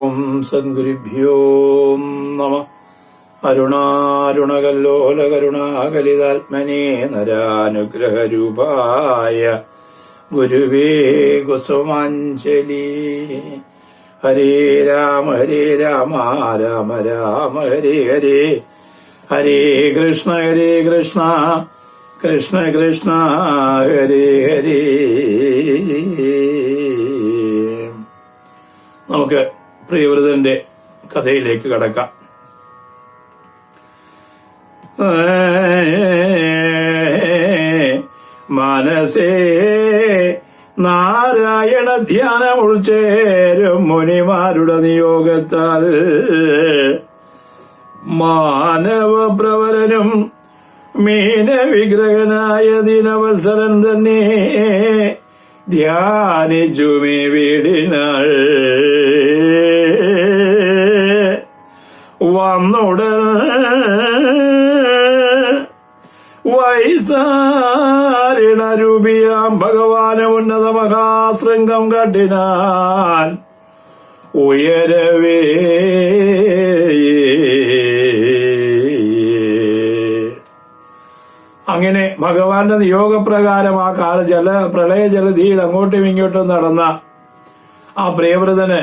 ഓം സദ്ഗുരുഭ്യോ നമ അരുണാരുണകല്ലോലകരുണാകലിതാത്മനേ നരാനുഗ്രഹരൂപായ ഗുരുവേ കുസുമാഞ്ജലി ഹരേ രാമ ഹരേ രാമ രാമ രാമ ഹരേ ഹരേ ഹരേ കൃഷ്ണ ഹരേ കൃഷ്ണ കൃഷ്ണ കൃഷ്ണ ഹരേ ഹരേ നമുക്ക് പ്രിയവ്രതന്റെ കഥയിലേക്ക് കടക്കാം. മനസേ നാരായണ ധ്യാനം ഉൾച്ചേരും മുനിമാരുടെ നിയോഗത്താൽ മാനവ പ്രവരനും മീന വിഗ്രഹനായ ദിനവത്സരൻ തന്നെ ധ്യാനിച്ചുമേ വീടിനാൾ. വന്നുടൻ വൈസാരിണരൂപിയാം ഭഗവാന് ഉന്നത മഹാശൃംഗം കണ്ടിനാൻ ഉയരവേ. അങ്ങനെ ഭഗവാന്റെ നിയോഗപ്രകാരം ആ കാല ജല പ്രളയ ജലധിയിൽ അങ്ങോട്ടും ഇങ്ങോട്ടും നടന്ന ആ പ്രിയവ്രതന്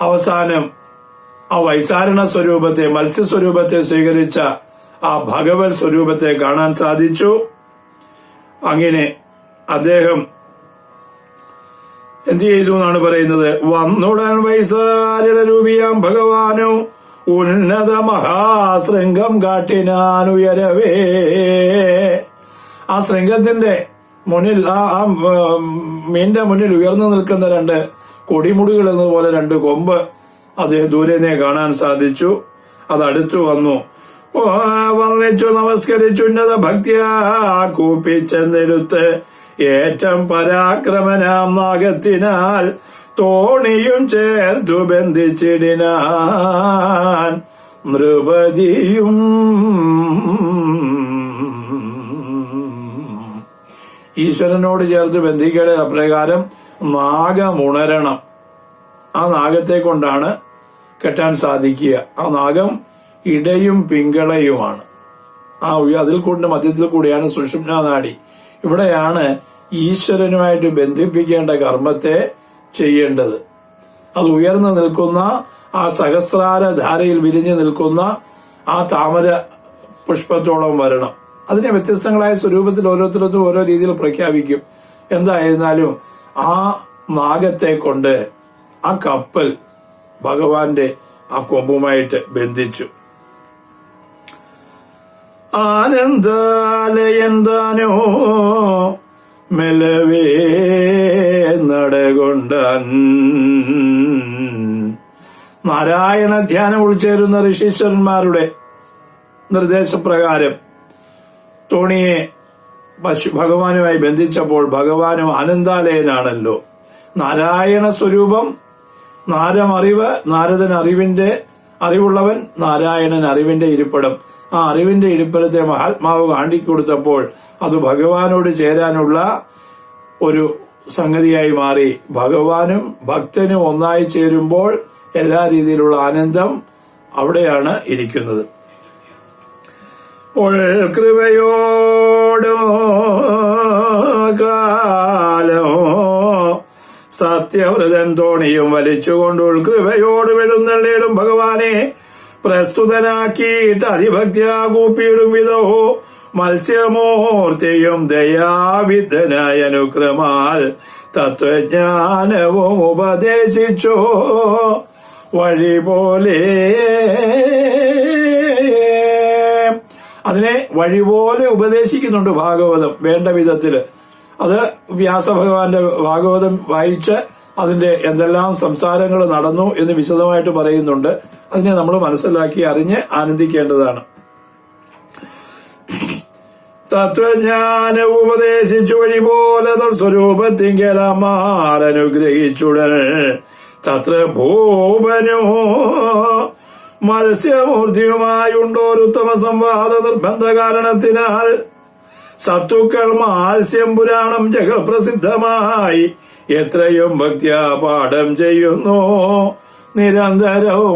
അവസാനം ആ വൈസാരണ സ്വരൂപത്തെ മത്സ്യസ്വരൂപത്തെ സ്വീകരിച്ച ആ ഭഗവത് സ്വരൂപത്തെ കാണാൻ സാധിച്ചു. അങ്ങനെ അദ്ദേഹം എന്ത് ചെയ്തു എന്നാണ് പറയുന്നത്? വന്നുടൻ വൈസാരണ രൂപിയാം ഭഗവാനോ ഉന്നത മഹാശൃംഗം കാട്ടിനാനുയരവേ. ആ ശൃംഗത്തിന്റെ മുന്നിൽ ആ ആ മീന്റെ മുന്നിൽ ഉയർന്നു നിൽക്കുന്ന രണ്ട് കൊടിമുടികൾ എന്നതുപോലെ രണ്ട് കൊമ്പ് അദ്ദേഹം ദൂരെ കാണാൻ സാധിച്ചു. അത് അടുത്തു വന്നു. വന്നിച്ചു നമസ്കരിച്ചുന്നത ഭക്തിയാ കൂപ്പിച്ചെന്നെടുത്ത് ഏറ്റം പരാക്രമനാം നാഗത്തിനാൽ തോണിയും ചേർത്തു ബന്ധിച്ചിടിനാൻ നൃപതിയും. ഈശ്വരനോട് ചേർത്ത് ബന്ധിക്കേണ്ട അപ്രകാരം നാഗമുണരണം. ആ നാഗത്തെ കൊണ്ടാണ് കെട്ടാൻ സാധിക്കുക. ആ നാഗം ഇടയും പിങ്കളയുമാണ്. ആ അതിൽ കൊണ്ട് മധ്യത്തിൽ കൂടിയാണ് സുഷുമ്ന നാടി. ഇവിടെയാണ് ഈശ്വരനുമായിട്ട് ബന്ധിപ്പിക്കേണ്ട കർമ്മത്തെ ചെയ്യേണ്ടത്. അത് ഉയർന്നു നിൽക്കുന്ന ആ സഹസ്രാര ധാരയിൽ വിരിഞ്ഞു നിൽക്കുന്ന ആ താമര പുഷ്പത്തോളം വരണം. അതിനെ വ്യത്യസ്തങ്ങളായ സ്വരൂപത്തിൽ ഓരോരുത്തരത്തും ഓരോ രീതിയിൽ പ്രഖ്യാപിക്കും. എന്തായിരുന്നാലും ആ നാഗത്തെ കൊണ്ട് ആ കപ്പൽ ഭഗവാന്റെ ആ കൊമ്പുമായിട്ട് ബന്ധിച്ചു. ആനന്ദാലയന്താനോ മെലവേ നടകൊണ്ടൻ. നാരായണ ധ്യാനം ഉൾച്ചേരുന്ന ഋഷീശ്വരന്മാരുടെ നിർദ്ദേശപ്രകാരം തോണിയെ പശു ഭഗവാനുമായി ബന്ധിച്ചപ്പോൾ ഭഗവാനും ആനന്ദാലയനാണല്ലോ. നാരായണ സ്വരൂപം നാരമറിവ് നാരദൻ അറിവിന്റെ അറിവുള്ളവൻ നാരായണൻ അറിവിന്റെ ഇരിപ്പിടം. ആ അറിവിന്റെ ഇരിപ്പിടത്തെ മഹാത്മാവ് കാണിക്കൊടുത്തപ്പോൾ അത് ഭഗവാനോട് ചേരാനുള്ള ഒരു സംഗതിയായി മാറി. ഭഗവാനും ഭക്തനും ഒന്നായി ചേരുമ്പോൾ എല്ലാ രീതിയിലുള്ള ആനന്ദം അവിടെയാണ് ഇരിക്കുന്നത്. കൃപയോടോ കാലോ സത്യവ്രതൻ തോണിയും വലിച്ചുകൊണ്ട് ഉൾകൃപയോട് വെളുന്നള്ളിയിടും ഭഗവാനെ. പ്രസ്തുതനാക്കിയിട്ട് അതിഭക്തിയാ കൂപ്പിയിടും വിധോ. മത്സ്യമൂർത്തിയും ദയാവിദ്ധനായ അനുക്രമാൽ തത്വജ്ഞാനവും ഉപദേശിച്ചോ. വഴി പോലെ അതിനെ വഴിപോലെ ഉപദേശിക്കുന്നുണ്ട് ഭാഗവതം വേണ്ട വിധത്തിൽ. അത് വ്യാസഭഗവാന്റെ ഭാഗവതം വായിച്ച് അതിന്റെ എന്തെല്ലാം സംസാരങ്ങൾ നടന്നു എന്ന് വിശദമായിട്ട് പറയുന്നുണ്ട്. അതിനെ നമ്മൾ മനസ്സിലാക്കി അറിഞ്ഞ് ആനന്ദിക്കേണ്ടതാണ്. തത്വജ്ഞാന ഉപദേശിച്ചു വഴി പോലെ സ്വരൂപത്തിങ്കലമാരനുഗ്രഹിച്ചുടൻ തത്ര ഭൂപനോ മത്സ്യമൂർത്തിയുമായുണ്ടോ ഒരു ഉത്തമ സംവാദ നിർബന്ധ കാരണത്തിനാൽ സത്തുക്കൾ മാത്സ്യം പുരാണം ജഗപ്രസിദ്ധമായി. എത്രയും ഭക്ത്യ പാഠം ചെയ്യുന്നു. നിരന്തരമോ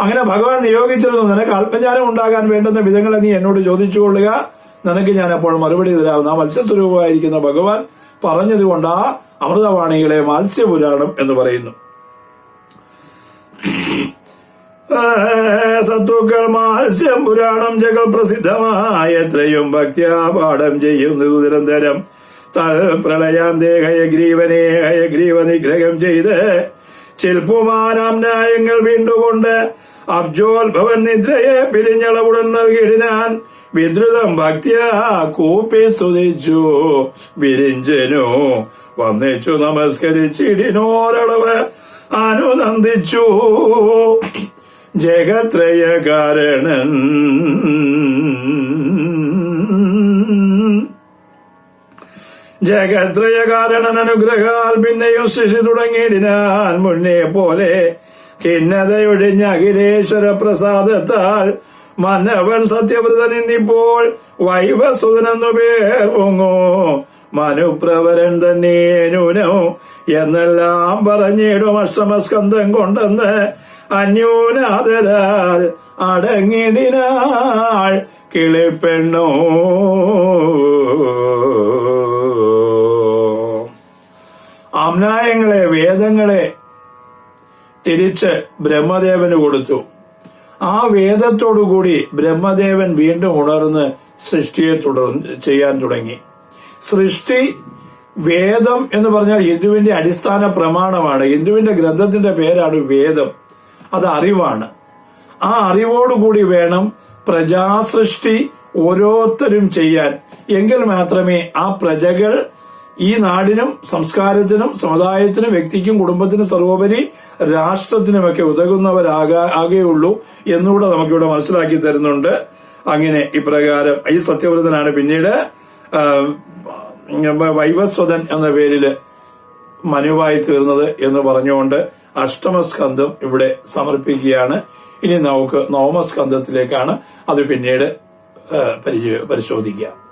അങ്ങനെ ഭഗവാൻ നിയോഗിച്ചിരുന്നു. നിനക്ക് ആത്മജ്ഞാനം ഉണ്ടാകാൻ വേണ്ടുന്ന വിധങ്ങളെ നീ എന്നോട് ചോദിച്ചുകൊള്ളുക. നിനക്ക് ഞാൻ അപ്പോൾ മറുപടി തരാവുന്ന മത്സ്യസ്വരൂപമായിരിക്കുന്ന ഭഗവാൻ പറഞ്ഞതുകൊണ്ട് ആ അമൃതവാണികളെ മത്സ്യപുരാണം എന്ന് പറയുന്നു. സത്തുക്കൾ മത്സ്യം പുരാണം ജഗൽ പ്രസിദ്ധമായ എത്രയും ഭക്ത്യാ പാഠം ചെയ്യുന്നു നിരന്തരം തൽ പ്രളയാന്തേ ഹയഗ്രീവനെ ഹയഗ്രീവ നിഗ്രഹം ചെയ്ത് ശില്പുമാനാം ന്യായങ്ങൾ വീണ്ടുകൊണ്ട് അബ്ജോത്ഭവൻ നിദ്രയെ പിരിഞ്ഞളവുടൻ നൽകിയിടിനാൻ വിദ്രുതം ഭക്തിയ കൂപ്പി സ്തുതിച്ചു. വിരിഞ്ചനു വന്നിച്ചു നമസ്കരിച്ചിടിനോരളവ് അനുനന്ദിച്ചു. ജഗത്രയ കാരണൻ ജഗത്രയ കാരണൻ അനുഗ്രഹാൽ പിന്നെയും സൃഷ്ടി തുടങ്ങിയിടിനാൽ മുന്നേ പോലെ ഖിന്നതയൊഴിഞ്ഞ അഖിലേശ്വര പ്രസാദത്താൽ മനവൻ സത്യവ്രതൻ ഇന്നിപ്പോൾ വൈവസുതനെന്നു പേർ പൊങ്ങോ. മനുപ്രവരൻ ന്യൂനോ എന്നെല്ലാം പറഞ്ഞിടും അഷ്ടമസ്കന്ധം കൊണ്ടെന്ന് അന്യൂനാദരാൽ അടങ്ങിടിനാൾ കിളിപ്പെണ്ണോ അമ്നായങ്ങളെ വേദങ്ങളെ തിരിച്ച് ബ്രഹ്മദേവന് കൊടുത്തു. ആ വേദത്തോടുകൂടി ബ്രഹ്മദേവൻ വീണ്ടും ഉണർന്ന് സൃഷ്ടിയെ തുടർ ചെയ്യാൻ തുടങ്ങി. സൃഷ്ടി വേദം എന്ന് പറഞ്ഞാൽ ഹിന്ദുവിന്റെ അടിസ്ഥാന പ്രമാണമാണ്. ഹിന്ദുവിന്റെ ഗ്രന്ഥത്തിന്റെ പേരാണ് വേദം. അത് അറിവാണ്. ആ അറിവോടുകൂടി വേണം പ്രജാസൃഷ്ടി ഓരോരുത്തരും ചെയ്യാൻ. എങ്കിൽ മാത്രമേ ആ പ്രജകൾ ഈ നാടിനും സംസ്കാരത്തിനും സമുദായത്തിനും വ്യക്തിക്കും കുടുംബത്തിനും സർവോപരി രാഷ്ട്രത്തിനുമൊക്കെ ഉതകുന്നവരാകാ ആകെയുള്ളൂ എന്നുകൂടെ നമുക്കിവിടെ മനസ്സിലാക്കി തരുന്നുണ്ട്. അങ്ങനെ ഇപ്രകാരം ഈ സത്യവ്രതനാണ് പിന്നീട് വൈവസ്വതൻ എന്ന പേരിൽ മനുവായി തീർന്നത് എന്ന് പറഞ്ഞുകൊണ്ട് അഷ്ടമസ്കന്ധം ഇവിടെ സമർപ്പിക്കുകയാണ്. ഇനി നമുക്ക് നവമസ്കന്ധത്തിലേക്കാണ് അത് പിന്നീട് പരിശോധിക്കാം.